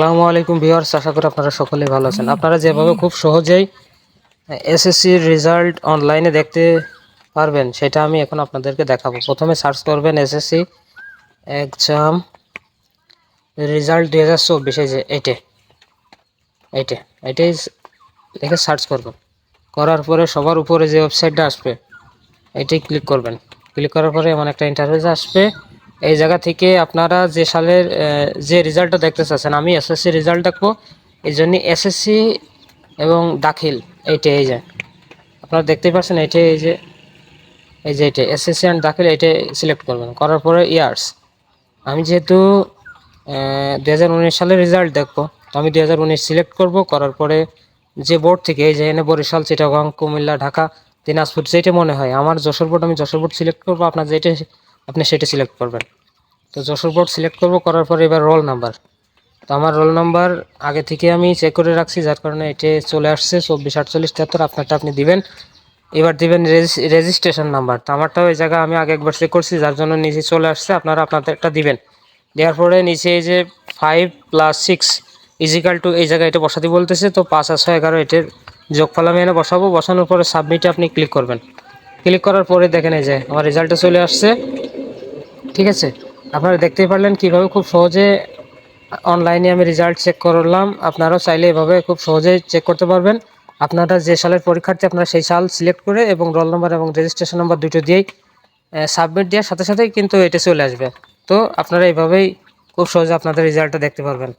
আসসালামু আলাইকুম ভিউয়ার্স, আশা করি আপনারা সকলেই ভালো আছেন। আপনারা যেভাবে খুব সহজেই এসএসসির রেজাল্ট অনলাইনে দেখতে পারবেন, সেটা আমি এখন আপনাদেরকে দেখাবো। প্রথমে সার্চ করবেন এসএসসি এক্সাম রেজাল্ট দুই হাজার চব্বিশ যে এইটে এইটে এটাই দেখে সার্চ করবেন। করার পরে সবার উপরে যে ওয়েবসাইটটা আসবে এটাই ক্লিক করবেন। ক্লিক করার পরে এমন একটা ইন্টারভিউ আসবে। এই জায়গা থেকে আপনারা যে সালের যে রেজাল্টটা দেখতে চাচ্ছেন, আমি এসএসসি রেজাল্ট দেখব। এই জন্য এসএসসি এবং দাখিল এইটা এই যে। আপনারা দেখতেই পাচ্ছেন এইটা এই যে এই যে এটা এসএসসি অ্যান্ড দাখিল এইটা সিলেক্ট করবেন। করার পরে ইয়ার্স আমি যেহেতু দু হাজার উনিশ সালের রেজাল্ট দেখব, তো আমি দু হাজার উনিশ সিলেক্ট করব। করার পরে যে বোর্ড থেকে, এই যে এনে বরিশাল, চিটাগং, কুমিল্লা, ঢাকা, দিনাজপুর, যেটা মনে হয়, আমার যশোর বোর্ড আমি যশোর বোর্ড সিলেক্ট করব। আপনার যেটা আপনি সেটা সিলেক্ট করবেন। তো যশোর বোর্ড সিলেক্ট করব, করার পরে এবার রোল নাম্বার তো আমার রোল নাম্বার আগে থেকে আমি চেক করে রাখছি, যার কারণে এটা চলে আসছে চব্বিশ আটচল্লিশ তিয়াত্তর আপনারটা আপনি দিবেন। এবার দিবেন রেজিস্ট্রেশন নাম্বার তো আমারটাও এই জায়গায় আমি আগে একবার চেক করছি, যার জন্য নিচে চলে আসছে, আপনারা আপনাদেরটা দিবেন। দেওয়ার পরে নিচে এই যে five plus six equal to এই জায়গায় এটা বসাতে বলতেছে, তো পাঁচ আর ছয় এগারো এটার যোগফল আমি এনে বসাবো। বসানোর পরে সাবমিটে আপনি ক্লিক করবেন। ক্লিক করার পরে দেখেন এই যে আমার রেজাল্টটা চলে আসছে। ঠিক আছে? আপনারা দেখতেই পারলেন কীভাবে খুব সহজে অনলাইনে আমি রেজাল্ট চেক করলাম। আপনারাও চাইলে এভাবে খুব সহজেই চেক করতে পারবেন। আপনারা যে সালের পরীক্ষার্থী, আপনারা সেই সাল সিলেক্ট করে এবং রোল নম্বর এবং রেজিস্ট্রেশন নম্বর দুটো দিয়েই সাবমিট দেওয়ার সাথে সাথেই কিন্তু এটা চলে আসবে। তো আপনারা এইভাবেই খুব সহজে আপনাদের রেজাল্টটা দেখতে পারবেন।